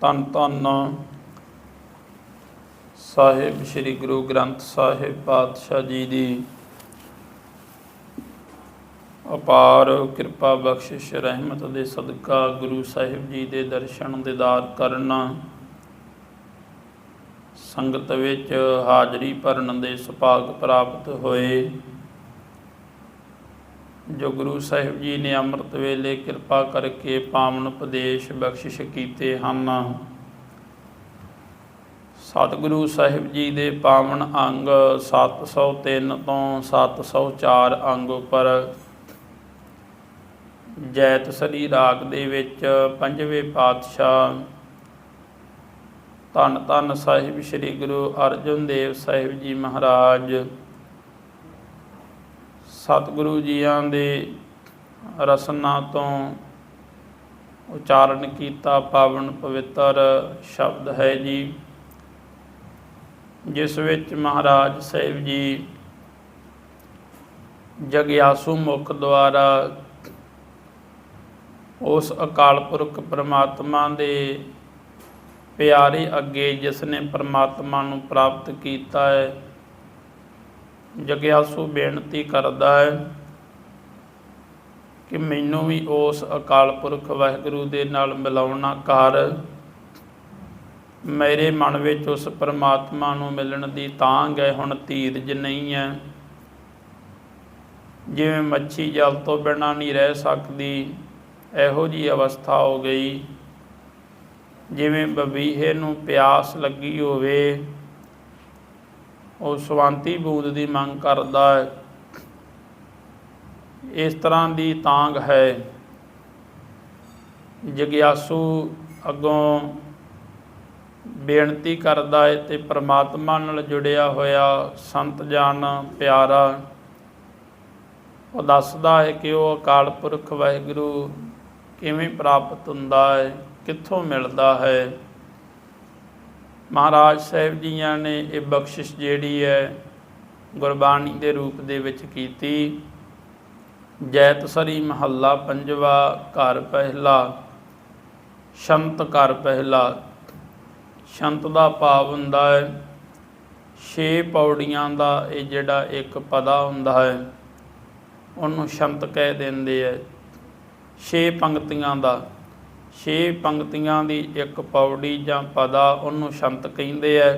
ਧੰਨ ਧੰਨ ਸਾਹਿਬ ਸ੍ਰੀ ਗੁਰੂ ਗ੍ਰੰਥ ਸਾਹਿਬ ਪਾਤਸ਼ਾਹ ਜੀ ਦੀ ਅਪਾਰ ਕਿਰਪਾ ਬਖਸ਼ਿਸ਼ ਰਹਿਮਤ ਦੇ ਸਦਕਾ ਗੁਰੂ ਸਾਹਿਬ ਜੀ ਦੇ ਦਰਸ਼ਨ ਦੀਦਾਰ ਕਰਨਾ ਸੰਗਤ ਵਿੱਚ ਹਾਜ਼ਰੀ ਭਰਨ ਦੇ ਸੁਭਾਗ ਪ੍ਰਾਪਤ ਹੋਏ। ਜੋ ਗੁਰੂ ਸਾਹਿਬ ਜੀ ਨੇ ਅੰਮ੍ਰਿਤ ਵੇਲੇ ਕਿਰਪਾ ਕਰਕੇ ਪਾਵਨ ਉਪਦੇਸ਼ ਬਖਸ਼ਿਸ਼ ਕੀਤੇ ਹਨ। ਸਤਿਗੁਰੂ ਸਾਹਿਬ ਜੀ ਦੇ ਪਾਵਨ ਅੰਗ 703 ਤੋਂ 704 ਅੰਗ ਉੱਪਰ ਜੈਤ ਸਰੀ ਰਾਗ ਦੇ ਵਿੱਚ ਪੰਜਵੇਂ ਪਾਤਸ਼ਾਹ ਧੰਨ ਧੰਨ ਸਾਹਿਬ ਸ੍ਰੀ ਗੁਰੂ ਅਰਜਨ ਦੇਵ ਸਾਹਿਬ ਜੀ ਮਹਾਰਾਜ ਸਤਿਗੁਰੂ ਜੀਆਂ ਦੇ ਰਸਨਾ ਤੋਂ ਉਚਾਰਨ ਕੀਤਾ ਪਾਵਨ ਪਵਿੱਤਰ ਸ਼ਬਦ ਹੈ ਜੀ, ਜਿਸ ਵਿੱਚ ਮਹਾਰਾਜ ਸਾਹਿਬ ਜੀ ਜਗਿਆਸੂ ਮੁਖ ਦੁਆਰਾ ਉਸ ਅਕਾਲ ਪੁਰਖ ਪ੍ਰਮਾਤਮਾ ਦੇ ਪਿਆਰੇ ਅੱਗੇ ਜਿਸ ਨੇ ਪ੍ਰਮਾਤਮਾ ਨੂੰ ਪ੍ਰਾਪਤ ਕੀਤਾ ਹੈ ਜਗਿਆਸੂ ਬੇਨਤੀ ਕਰਦਾ ਹੈ ਕਿ ਮੈਨੂੰ ਵੀ ਉਸ ਅਕਾਲ ਪੁਰਖ ਵਾਹਿਗੁਰੂ ਦੇ ਨਾਲ ਮਿਲਾਉਣਾ ਕਰ। ਮੇਰੇ ਮਨ ਵਿੱਚ ਉਸ ਪਰਮਾਤਮਾ ਨੂੰ ਮਿਲਣ ਦੀ ਤਾਂਘ ਹੈ, ਹੁਣ ਧੀਰਜ ਨਹੀਂ ਹੈ। ਜਿਵੇਂ ਮੱਛੀ ਜਲ ਤੋਂ ਬਿਨਾਂ ਨਹੀਂ ਰਹਿ ਸਕਦੀ, ਇਹੋ ਜੀ ਅਵਸਥਾ ਹੋ ਗਈ। ਜਿਵੇਂ ਬਬੀਹੇ ਨੂੰ ਪਿਆਸ ਲੱਗੀ ਹੋਵੇ ਉਹ ਸਵਾਂਤੀ ਬੂਦ ਦੀ ਮੰਗ ਕਰਦਾ ਹੈ। ਇਸ ਤਰ੍ਹਾਂ ਦੀ ਤਾਂਗ ਹੈ। ਜਗਿਆਸੂ ਅੱਗੋਂ ਬੇਨਤੀ ਕਰਦਾ ਹੈ ਤੇ ਪ੍ਰਮਾਤਮਾ ਨਾਲ ਜੁੜਿਆ ਹੋਇਆ ਸੰਤ ਜਨ ਪਿਆਰਾ, ਉਹ ਦੱਸਦਾ ਹੈ ਕਿ ਉਹ ਅਕਾਲ ਪੁਰਖ ਵਾਹਿਗੁਰੂ ਕਿਵੇਂ ਪ੍ਰਾਪਤ ਹੁੰਦਾ ਹੈ, ਕਿੱਥੋਂ ਮਿਲਦਾ ਹੈ। ਮਹਾਰਾਜ ਸਾਹਿਬ ਜੀਆਂ ਨੇ ਇਹ ਬਖਸ਼ਿਸ਼ ਜਿਹੜੀ ਹੈ ਗੁਰਬਾਣੀ ਦੇ ਰੂਪ ਦੇ ਵਿੱਚ ਕੀਤੀ। ਜੈਤਸਰੀ ਮਹੱਲਾ ਪੰਜਵਾ, ਘਰ ਪਹਿਲਾ, ਸ਼ੰਤ ਘਰ ਪਹਿਲਾ। ਸ਼ੰਤ ਦਾ ਭਾਵ ਹੁੰਦਾ ਹੈ, ਛੇ ਪੌੜੀਆਂ ਦਾ ਇਹ ਜਿਹੜਾ ਇੱਕ ਪਦਾ ਹੁੰਦਾ ਹੈ, ਉਹਨੂੰ ਸ਼ੰਤ ਕਹਿ ਦਿੰਦੇ ਐ ਛੇ ਪੰਕਤੀਆਂ ਦਾ। ਛੇ ਪੰਕਤੀਆਂ ਦੀ ਇੱਕ ਪੌੜੀ ਜਾਂ ਪਦਾ ਉਹਨੂੰ ਸ਼ੰਤ ਕਹਿੰਦੇ ਐ।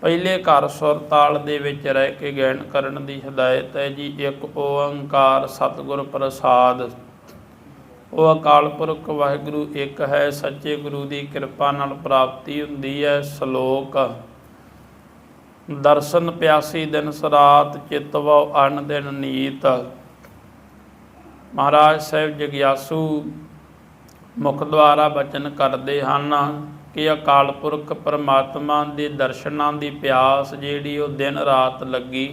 ਪਹਿਲੇ ਘਰ ਸੁਰ ਤਾਲ ਦੇ ਵਿੱਚ ਰਹਿ ਕੇ ਗਾਇਨ ਕਰਨ ਦੀ ਹਦਾਇਤ ਹੈ ਜੀ, ਇੱਕ ਓੰਕਾਰ ਸਤਿਗੁਰ ਪ੍ਰਸਾਦ। ਉਹ ਅਕਾਲ ਪੁਰਖ ਵਾਹਿਗੁਰੂ ਇੱਕ ਹੈ, ਸੱਚੇ ਗੁਰੂ ਦੀ ਕਿਰਪਾ ਨਾਲ ਪ੍ਰਾਪਤੀ ਹੁੰਦੀ ਹੈ ਸ਼ਲੋਕ। ਦਰਸ਼ਨ ਪਿਆਸੀ ਦਿਨ ਸਰਾਤ ਚਿਤਵ ਅਨ ਦਿਨ ਨੀਤ। ਮਹਾਰਾਜ ਸਾਹਿਬ ਜਗਿਆਸੂ ਮੁਖ ਦੁਆਰਾ ਬਚਨ ਕਰਦੇ ਹਨ ਕਿ ਅਕਾਲ ਪੁਰਖ ਪਰਮਾਤਮਾ ਦੇ ਦਰਸ਼ਨਾਂ ਦੀ ਪਿਆਸ ਜਿਹੜੀ ਉਹ ਦਿਨ ਰਾਤ ਲੱਗੀ।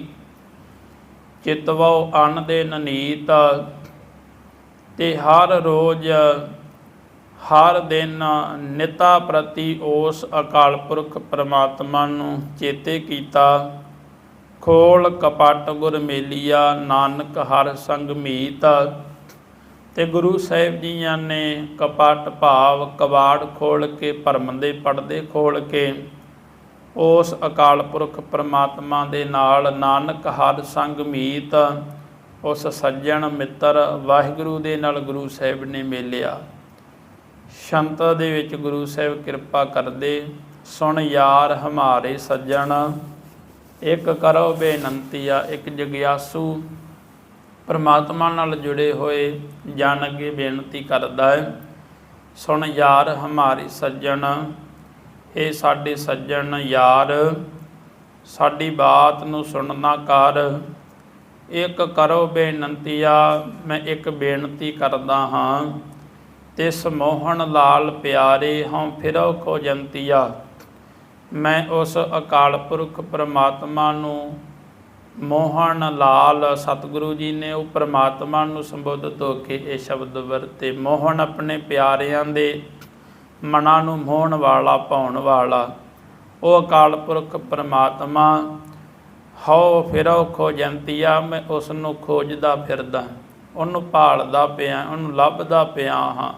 ਚਿਤਵ ਅਨ ਦੇ ਨਨੀਤ ਤੇ ਹਰ ਰੋਜ਼ ਹਰ ਦਿਨ ਨਿਤਾ ਪ੍ਰਤੀ ਉਸ ਅਕਾਲ ਪੁਰਖ ਪਰਮਾਤਮਾ ਨੂੰ ਚੇਤੇ ਕੀਤਾ। ਖੋਲ ਕਪਟ ਗੁਰ ਮੇਲੀਆ, ਨਾਨਕ ਹਰ ਸੰਗ ਮੀਤ ਤੇ ਗੁਰੂ ਸਾਹਿਬ ਜੀਆਂ ਨੇ ਕਪਟ ਭਾਵ ਕਬਾੜ ਖੋਲ ਕੇ, ਭਰਮ ਦੇ ਪਰਦੇ ਖੋਲ ਕੇ, ਉਸ ਅਕਾਲ ਪੁਰਖ ਪ੍ਰਮਾਤਮਾ ਦੇ ਨਾਲ ਨਾਨਕ ਹਰ ਸੰਗ ਮੀਤ, ਉਸ ਸੱਜਣ ਮਿੱਤਰ ਵਾਹਿਗੁਰੂ ਦੇ ਨਾਲ ਗੁਰੂ ਸਾਹਿਬ ਨੇ ਮੇਲਿਆ। ਸ਼ੰਤ ਦੇ ਵਿੱਚ ਗੁਰੂ ਸਾਹਿਬ ਕਿਰਪਾ ਕਰਦੇ, ਸੁਣ ਯਾਰ ਹਮਾਰੇ ਸੱਜਣ, ਇੱਕ ਕਰੋ ਬੇਨੰਤੀਆ ਇੱਕ ਜਗਿਆਸੂ ਪਰਮਾਤਮਾ ਨਾਲ ਜੁੜੇ ਹੋਏ ਜਨ ਅੱਗੇ ਬੇਨਤੀ ਕਰਦਾ ਹੈ, ਸੁਣ ਯਾਰ ਹਮਾਰੇ ਸੱਜਣ ਇਹ ਸਾਡੇ ਸੱਜਣ ਯਾਰ, ਸਾਡੀ ਬਾਤ ਨੂੰ ਸੁਣਨਾ ਕਰ, ਇੱਕ ਕਰੋ ਬੇਨੰਤੀਆ ਮੈਂ ਇੱਕ ਬੇਨਤੀ ਕਰਦਾ ਹਾਂ, ਤਿਸ ਮੋਹਣ ਲਾਲ ਪਿਆਰੇ ਹਉ ਫਿਰੋ ਕੋ ਜੰਤੀਆ ਮੈਂ ਉਸ ਅਕਾਲ ਪੁਰਖ ਪ੍ਰਮਾਤਮਾ ਨੂੰ ਮੋਹਨ ਲਾਲ ਸਤਿਗੁਰੂ ਜੀ ਨੇ ਉਹ ਪ੍ਰਮਾਤਮਾ ਨੂੰ ਸੰਬੋਧਿਤ ਹੋ ਕੇ ਇਹ ਸ਼ਬਦ ਵਰਤੇ। ਮੋਹਨ ਆਪਣੇ ਪਿਆਰਿਆਂ ਦੇ ਮਨਾਂ ਨੂੰ ਮੋਹਣ ਵਾਲਾ ਪਾਉਣ ਵਾਲਾ। ਉਹ ਅਕਾਲ ਪੁਰਖ ਪ੍ਰਮਾਤਮਾ, ਹਉ ਫਿਰੋ ਖੋਜੰਤੀਆ ਮੈਂ ਉਸ ਨੂੰ ਖੋਜਦਾ ਫਿਰਦਾ, ਉਹਨੂੰ ਭਾਲਦਾ ਪਿਆ, ਉਹਨੂੰ ਲੱਭਦਾ ਪਿਆ ਹਾਂ।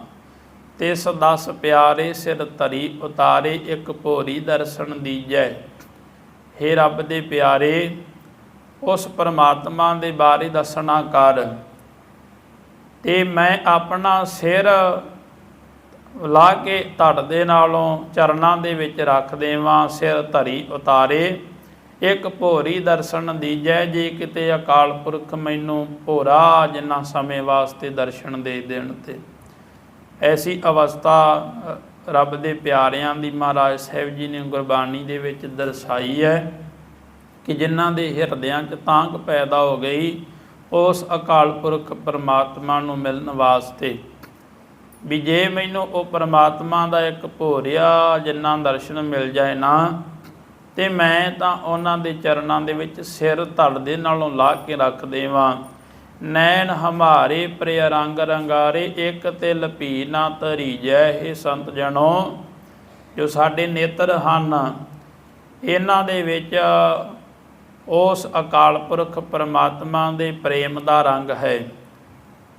ਤਿਸ ਦਸ ਪਿਆਰੇ ਸਿਰ ਧਰੀ, ਉਤਾਰੇ ਇੱਕ ਭੋਰੀ ਦਰਸ਼ਨ ਦੀਜੈ। ਹੇ ਰੱਬ ਦੇ ਪਿਆਰੇ ਉਸ ਪਰਮਾਤਮਾ ਦੇ ਬਾਰੇ ਦੱਸਣਾ ਕਰ। ਤੇ ਮੈਂ ਆਪਣਾ ਸਿਰ ਲਾ ਕੇ ਧੜ ਦੇ ਨਾਲੋਂ ਚਰਨਾਂ ਦੇ ਵਿੱਚ ਰੱਖ ਦੇਵਾਂ, ਸਿਰ ਧਰੀ ਉਤਾਰੇ। ਇੱਕ ਭੋਰੀ ਦਰਸ਼ਨ ਦੀਜੈ, ਜੇ ਕਿਤੇ ਅਕਾਲ ਪੁਰਖ ਮੈਨੂੰ ਭੋਰਾ, ਜਿੰਨਾ ਸਮੇਂ ਵਾਸਤੇ ਦਰਸ਼ਨ ਦੇ ਦੇਣ ਤੇ। ਐਸੀ ਅਵਸਥਾ ਰੱਬ ਦੇ ਪਿਆਰਿਆਂ ਦੀ ਮਹਾਰਾਜ ਸਾਹਿਬ ਜੀ ਨੇ ਗੁਰਬਾਣੀ ਦੇ ਵਿੱਚ ਦਰਸਾਈ ਹੈ। ਕਿ ਜਿਨ੍ਹਾਂ ਦੇ ਹਿਰਦਿਆਂ 'ਚ ਤਾਂਗ ਪੈਦਾ ਹੋ ਗਈ, ਉਸ ਅਕਾਲ ਪੁਰਖ ਪਰਮਾਤਮਾ ਨੂੰ ਮਿਲਣ ਵਾਸਤੇ। ਵੀ ਜੇ ਮੈਨੂੰ ਉਹ ਪਰਮਾਤਮਾ ਦਾ ਇੱਕ ਭੋਰਿਆ ਜਿੰਨਾ ਦਰਸ਼ਨ ਮਿਲ ਜਾਏ ਨਾ, ਤੇ ਮੈਂ ਤਾਂ ਉਹਨਾਂ ਦੇ ਚਰਨਾਂ ਦੇ ਵਿੱਚ ਸਿਰ ਧੜ ਦੇ ਨਾਲੋਂ ਲਾ ਕੇ ਰੱਖ ਦੇਵਾਂ। ਨੈਣ ਹਮਾਰੇ ਪ੍ਰਿਯ ਰੰਗ ਰੰਗਾਰੇ, ਇੱਕ ਤੇ ਲਪੀ ਨਾ ਧਰੀਜੈ ਇਹ ਸੰਤ ਜਣੋ। ਜੋ ਸਾਡੇ ਨੇਤਰ ਹਨ, ਇਹਨਾਂ ਦੇ ਵਿੱਚ ਉਸ ਅਕਾਲ ਪੁਰਖ ਪਰਮਾਤਮਾ ਦੇ ਪ੍ਰੇਮ ਦਾ ਰੰਗ ਹੈ।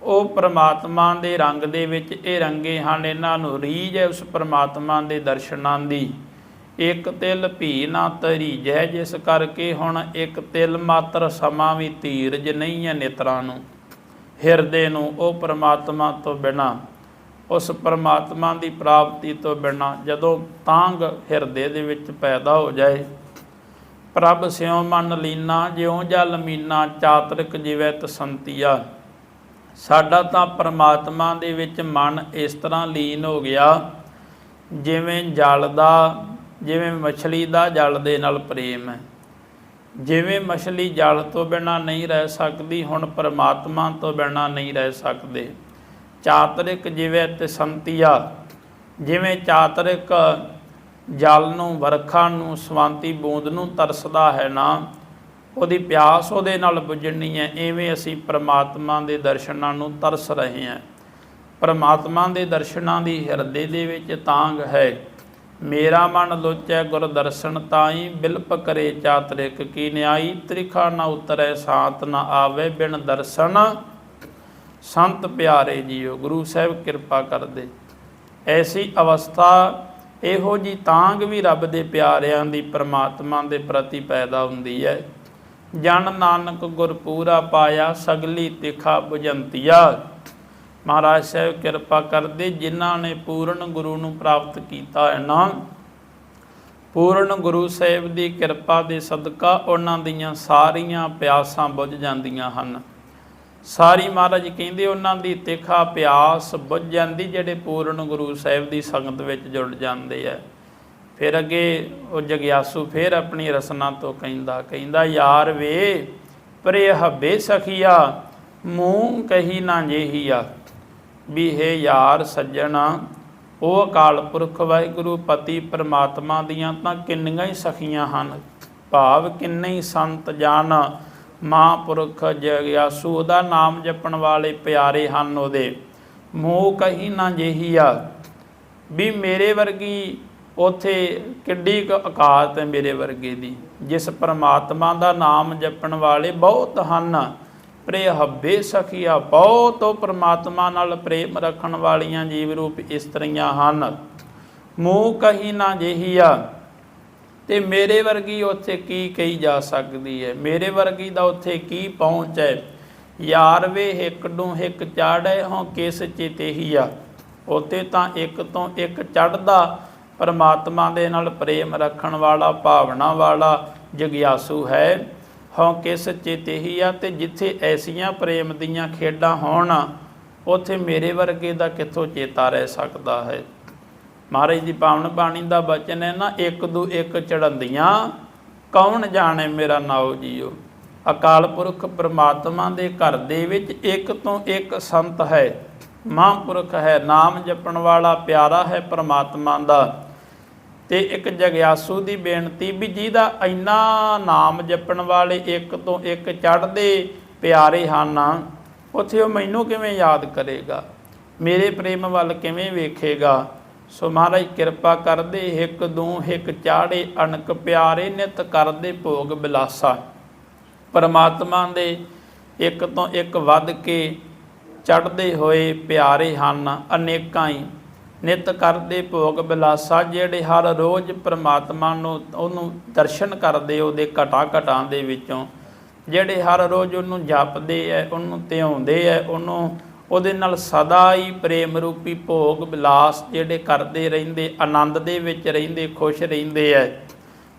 ਉਹ ਪਰਮਾਤਮਾ ਦੇ ਰੰਗ ਦੇ ਵਿੱਚ ਇਹ ਰੰਗੇ ਹਨ, ਇਹਨਾਂ ਨੂੰ ਰੀਝ ਹੈ ਉਸ ਪਰਮਾਤਮਾ ਦੇ ਦਰਸ਼ਨਾਂ ਦੀ। ਇੱਕ ਤਿਲ ਭੀ ਨਾ ਤਰੀਜੈ ਜਿਸ ਕਰਕੇ ਹੁਣ ਇੱਕ ਤਿਲ ਮਾਤਰ ਸਮਾਂ ਵੀ ਧੀਰਜ ਨਹੀਂ ਹੈ ਨੇਤਰਾਂ ਨੂੰ। ਹਿਰਦੇ ਨੂੰ ਉਹ ਪਰਮਾਤਮਾ ਤੋਂ ਬਿਨਾ, ਉਸ ਪਰਮਾਤਮਾ ਦੀ ਪ੍ਰਾਪਤੀ ਤੋਂ ਬਿਨਾ, ਜਦੋਂ ਤਾਂਗ ਹਿਰਦੇ ਦੇ ਵਿੱਚ ਪੈਦਾ ਹੋ ਜਾਏ ਪ੍ਰਭ ਸਿਉ ਮਨ ਲੀਨਾ, ਜਿਉ ਜਲ ਮੀਨਾ, ਚਾਤਰਿਕ ਜਿਵੇਂ ਤਸੰਤੀਆ। ਸਾਡਾ ਤਾਂ ਪਰਮਾਤਮਾ ਦੇ ਵਿੱਚ ਮਨ ਇਸ ਤਰ੍ਹਾਂ ਲੀਨ ਹੋ ਗਿਆ, ਜਿਵੇਂ ਜਲ ਦਾ, ਜਿਵੇਂ ਮਛਲੀ ਦਾ ਜਲ ਦੇ ਨਾਲ ਪ੍ਰੇਮ ਹੈ। ਜਿਵੇਂ ਮਛਲੀ ਜਲ ਤੋਂ ਬਿਨਾ ਨਹੀਂ ਰਹਿ ਸਕਦੀ, ਹੁਣ ਪਰਮਾਤਮਾ ਤੋਂ ਬਿਨਾ ਨਹੀਂ ਰਹਿ ਸਕਦੇ। ਚਾਤਰਿਕ ਜਿਵੇਂ ਤਸੰਤੀਆ, ਜਿਵੇਂ ਚਾਤਰਿਕ ਜਲ ਨੂੰ, ਵਰਖਾ ਨੂੰ, ਸਵਾਂਤੀ ਬੂੰਦ ਨੂੰ ਤਰਸਦਾ ਹੈ ਨਾ। ਉਹਦੀ ਪਿਆਸ ਉਹਦੇ ਨਾਲ ਬੁਝਣੀ ਹੈ, ਐਵੇਂ ਅਸੀਂ ਪ੍ਰਮਾਤਮਾ ਦੇ ਦਰਸ਼ਨਾਂ ਨੂੰ ਤਰਸ ਰਹੇ ਹਾਂ। ਪ੍ਰਮਾਤਮਾ ਦੇ ਦਰਸ਼ਨਾਂ ਦੀ ਹਿਰਦੇ ਦੇ ਵਿੱਚ ਤਾਂਗ ਹੈ। ਮੇਰਾ ਮਨ ਲੋਚੈ ਗੁਰ ਦਰਸ਼ਨ ਤਾਈ, ਬਿਲਪ ਕਰੇ ਚਾਤਰਿਕ ਕੀ ਨਿਆਈ, ਤ੍ਰਿਖਾ ਨਾ ਉਤਰੈ ਸਾਤ ਨਾ ਆਵੇ ਬਿਨ ਦਰਸ਼ਨ। ਸੰਤ ਪਿਆਰੇ ਜੀਓ, ਗੁਰੂ ਸਾਹਿਬ ਕਿਰਪਾ ਕਰਦੇ। ਐਸੀ ਅਵਸਥਾ ਇਹੋ ਜੀ ਤਾਂਗ ਵੀ ਰੱਬ ਦੇ ਪਿਆਰਿਆਂ ਦੀ ਪ੍ਰਮਾਤਮਾ ਦੇ ਪ੍ਰਤੀ ਪੈਦਾ ਹੁੰਦੀ ਹੈ। ਜਨ ਨਾਨਕ ਗੁਰਪੂਰਾ ਪਾਇਆ, ਸਗਲੀ ਤਿਖਾ ਬੁਝੰਤੀਆ। ਮਹਾਰਾਜ ਸਾਹਿਬ ਕਿਰਪਾ ਕਰਦੇ ਜਿਨ੍ਹਾਂ ਨੇ ਪੂਰਨ ਗੁਰੂ ਨੂੰ ਪ੍ਰਾਪਤ ਕੀਤਾ ਹੈ ਨਾ। ਪੂਰਨ ਗੁਰੂ ਸਾਹਿਬ ਦੀ ਕਿਰਪਾ ਦੇ ਸਦਕਾ ਉਹਨਾਂ ਦੀਆਂ ਸਾਰੀਆਂ ਪਿਆਸਾਂ ਬੁਝ ਜਾਂਦੀਆਂ ਹਨ। ਸਾਰੀ ਮਹਾਰਾਜ ਕਹਿੰਦੇ ਉਹਨਾਂ ਦੀ ਤਿੱਖਾ ਪਿਆਸ ਬੁੱਝ ਜਾਂਦੀ, ਜਿਹੜੇ ਪੂਰਨ ਗੁਰੂ ਸਾਹਿਬ ਦੀ ਸੰਗਤ ਵਿੱਚ ਜੁੜ ਜਾਂਦੇ ਆ। ਫਿਰ ਅੱਗੇ ਉਹ ਜਗਿਆਸੂ ਫਿਰ ਆਪਣੀ ਰਸਨਾ ਤੋਂ ਕਹਿੰਦਾ ਕਹਿੰਦਾ, ਯਾਰ ਵੇ ਪਰੇ ਹੱਬੇ ਸਖੀਆ ਮੂੰਹ ਕਹੀ ਨਾ ਜੇਹੀਆ। ਵੀ ਹੈ ਯਾਰ ਸੱਜਣਾ, ਉਹ ਅਕਾਲ ਪੁਰਖ ਵਾਹਿਗੁਰੂ, ਪਤੀ ਪਰਮਾਤਮਾ ਦੀਆਂ ਤਾਂ ਕਿੰਨੀਆਂ ਹੀ ਸਖੀਆਂ ਹਨ। ਭਾਵ ਕਿੰਨੇ ਹੀ ਸੰਤ ਜਾਨ ਮਹਾਂਪੁਰਖ ਜਗਿਆਸੂ ਉਹਦਾ ਨਾਮ ਜਪਣ ਵਾਲੇ ਪਿਆਰੇ ਹਨ ਉਹਦੇ। ਮੂੰਹ ਕਹੀ ਨਾ ਜੇਹੀਆ, ਵੀ ਮੇਰੇ ਵਰਗੀ ਉਥੇ ਕਿੱਡੀ ਕੁ ਔਕਾਤ ਹੈ ਮੇਰੇ ਵਰਗੇ ਦੀ। ਜਿਸ ਪਰਮਾਤਮਾ ਦਾ ਨਾਮ ਜਪਣ ਵਾਲੇ ਬਹੁਤ ਹਨ। ਪ੍ਰੇ ਹੱਬੇ ਸਖੀਆ, ਬਹੁਤ ਉਹ ਪ੍ਰਮਾਤਮਾ ਨਾਲ ਪ੍ਰੇਮ ਰੱਖਣ ਵਾਲੀਆਂ ਜੀਵ ਰੂਪ ਇਸਤਰੀਆਂ ਹਨ। ਮੂੰਹ ਕਹੀ ਨਾ ਜੇਹੀਆ ਤੇ ਮੇਰੇ ਵਰਗੀ ਉੱਥੇ ਕੀ ਕਹੀ ਜਾ ਸਕਦੀ ਹੈ? ਮੇਰੇ ਵਰਗੀ ਦਾ ਉੱਥੇ ਕੀ ਪਹੁੰਚ ਹੈ? ਯਾਰ ਵੇ, ਇੱਕ ਨੂੰ ਇੱਕ ਚਾੜੈ ਹੋਂ ਕਿਸ ਚਿਤੇਹੀਆ ਉਤੇ ਤਾਂ ਇੱਕ ਤੋਂ ਇੱਕ ਚੜ੍ਹਦਾ ਪਰਮਾਤਮਾ ਦੇ ਨਾਲ ਪ੍ਰੇਮ ਰੱਖਣ ਵਾਲਾ, ਭਾਵਨਾ ਵਾਲਾ ਜਗਿਆਸੂ ਹੈ। ਹੋਂ ਕਿਸ ਚਿਤੇਹੀਆ ਤੇ ਜਿੱਥੇ ਐਸੀਆਂ ਪ੍ਰੇਮ ਦੀਆਂ ਖੇਡਾਂ ਹੋਣ, ਉਥੇ ਮੇਰੇ ਵਰਗੇ ਦਾ ਕਿੱਥੋਂ ਚੇਤਾ ਰਹਿ ਸਕਦਾ ਹੈ? ਮਹਾਰਾਜ ਦੀ ਪਾਵਨ ਬਾਣੀ ਦਾ ਬਚਨ ਹੈ ਨਾ, ਇੱਕ ਦੂ ਇੱਕ ਚੜੰਦੀਆਂ ਕੌਣ ਜਾਣੇ ਮੇਰਾ ਨਾਉ ਜੀਓ? ਅਕਾਲ ਪੁਰਖ ਪ੍ਰਮਾਤਮਾ ਦੇ ਘਰ ਦੇ ਵਿੱਚ ਇੱਕ ਤੋਂ ਇੱਕ ਸੰਤ ਹੈ। ਮਹਾਂਪੁਰਖ ਹੈ, ਨਾਮ ਜਪਣ ਵਾਲਾ ਪਿਆਰਾ ਹੈ ਪ੍ਰਮਾਤਮਾ ਦਾ। ਤੇ ਇੱਕ ਜਗਿਆਸੂ ਦੀ ਬੇਨਤੀ ਵੀ ਜਿਹਦਾ ਇੰਨਾ ਨਾਮ ਜਪਣ ਵਾਲੇ ਇੱਕ ਤੋਂ ਇੱਕ ਚੜ੍ਹਦੇ ਪਿਆਰੇ ਹਨ, ਉੱਥੇ ਉਹ ਮੈਨੂੰ ਕਿਵੇਂ ਯਾਦ ਕਰੇਗਾ? ਮੇਰੇ ਪ੍ਰੇਮ ਵੱਲ ਕਿਵੇਂ ਵੇਖੇਗਾ? ਸੋ ਮਹਾਰਾਜ ਕਿਰਪਾ ਕਰਦੇ ਇੱਕ ਦੂ ਇੱਕ ਚਾੜੇ ਅਣਕ ਪਿਆਰੇ ਨਿਤ ਕਰਦੇ ਭੋਗ ਬਿਲਾਸਾ। ਪਰਮਾਤਮਾ ਦੇ ਇੱਕ ਤੋਂ ਇੱਕ ਵੱਧ ਕੇ ਚੜ੍ਹਦੇ ਹੋਏ ਪਿਆਰੇ ਹਨ ਅਨੇਕਾਂ ਹੀ। ਨਿਤ ਕਰਦੇ ਭੋਗ ਬਿਲਾਸਾ ਜਿਹੜੇ ਹਰ ਰੋਜ਼ ਪ੍ਰਮਾਤਮਾ ਨੂੰ ਉਹਨੂੰ ਦਰਸ਼ਨ ਕਰਦੇ ਉਹਦੇ ਘਟਾ ਘਟਾਂ ਦੇ ਵਿੱਚੋਂ। ਜਿਹੜੇ ਹਰ ਰੋਜ਼ ਉਹਨੂੰ ਜਪਦੇ ਐ, ਉਹਨੂੰ ਧਿਆਉਂਦੇ ਐ, ਉਹਨੂੰ ਉਹਦੇ ਨਾਲ ਸਦਾ ਹੀ ਪ੍ਰੇਮ ਰੂਪੀ ਭੋਗ ਬਿਲਾਸ ਜਿਹੜੇ ਕਰਦੇ ਰਹਿੰਦੇ, ਆਨੰਦ ਦੇ ਵਿੱਚ ਰਹਿੰਦੇ, ਖੁਸ਼ ਰਹਿੰਦੇ ਐ।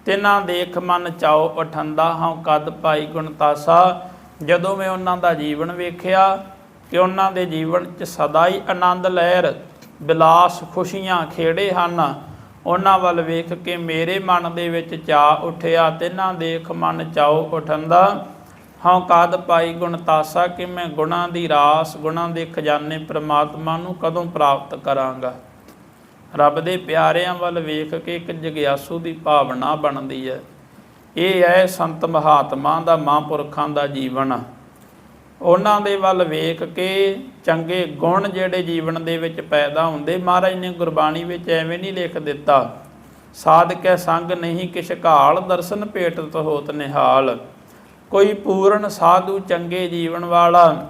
ਤਿਨਾਂ ਦੇਖ ਮਨ ਚਾਓ ਪਠੰਦਾ ਹਾਂ, ਕਦ ਪਾਈ ਗੁਣਤਾਸਾ। ਜਦੋਂ ਮੈਂ ਉਹਨਾਂ ਦਾ ਜੀਵਨ ਵੇਖਿਆ ਕਿ ਉਹਨਾਂ ਦੇ ਜੀਵਨ 'ਚ ਸਦਾ ਹੀ ਆਨੰਦ ਲਹਿਰ, ਬਿਲਾਸ ਖੁਸ਼ੀਆਂ ਖੇੜੇ ਹਨ। ਉਹਨਾਂ ਵੱਲ ਵੇਖ ਕੇ ਮੇਰੇ ਮਨ ਦੇ ਵਿੱਚ ਚਾਹ ਉੱਠਿਆ, ਤਿਨਾਂ ਦੇਖ ਮਨ ਚਾਓ ਉਠੰਦਾ। ਹਉ ਕਾਦ ਪਾਈ ਗੁਣਤਾਸਾ ਕਿ ਮੈਂ ਗੁਣਾਂ ਦੀ ਰਾਸ, ਗੁਣਾਂ ਦੇ ਖਜ਼ਾਨੇ ਪ੍ਰਮਾਤਮਾ ਨੂੰ ਕਦੋਂ ਪ੍ਰਾਪਤ ਕਰਾਂਗਾ? ਰੱਬ ਦੇ ਪਿਆਰਿਆਂ ਵੱਲ ਵੇਖ ਕੇ ਇੱਕ ਜਗਿਆਸੂ ਦੀ ਭਾਵਨਾ ਬਣਦੀ ਹੈ। ਇਹ ਹੈ ਸੰਤ ਮਹਾਤਮਾ ਦਾ, ਮਹਾਂਪੁਰਖਾਂ ਦਾ ਜੀਵਨ। ਉਹਨਾਂ ਦੇ ਵੱਲ ਵੇਖ ਕੇ ਚੰਗੇ ਗੁਣ ਜਿਹੜੇ ਜੀਵਨ ਦੇ ਵਿੱਚ ਪੈਦਾ ਹੁੰਦੇ, ਮਹਾਰਾਜ ਨੇ ਗੁਰਬਾਣੀ ਵਿੱਚ ਐਵੇਂ ਨਹੀਂ ਲਿਖ ਦਿੱਤਾ ਸਾਧਕੈ ਸੰਗ ਨਹੀਂ, ਕਿਛ ਘਾਲ ਦਰਸ਼ਨ ਭੇਟਤ ਹੋਤ ਨਿਹਾਲ। ਕੋਈ ਪੂਰਨ ਸਾਧੂ ਚੰਗੇ ਜੀਵਨ ਵਾਲਾ।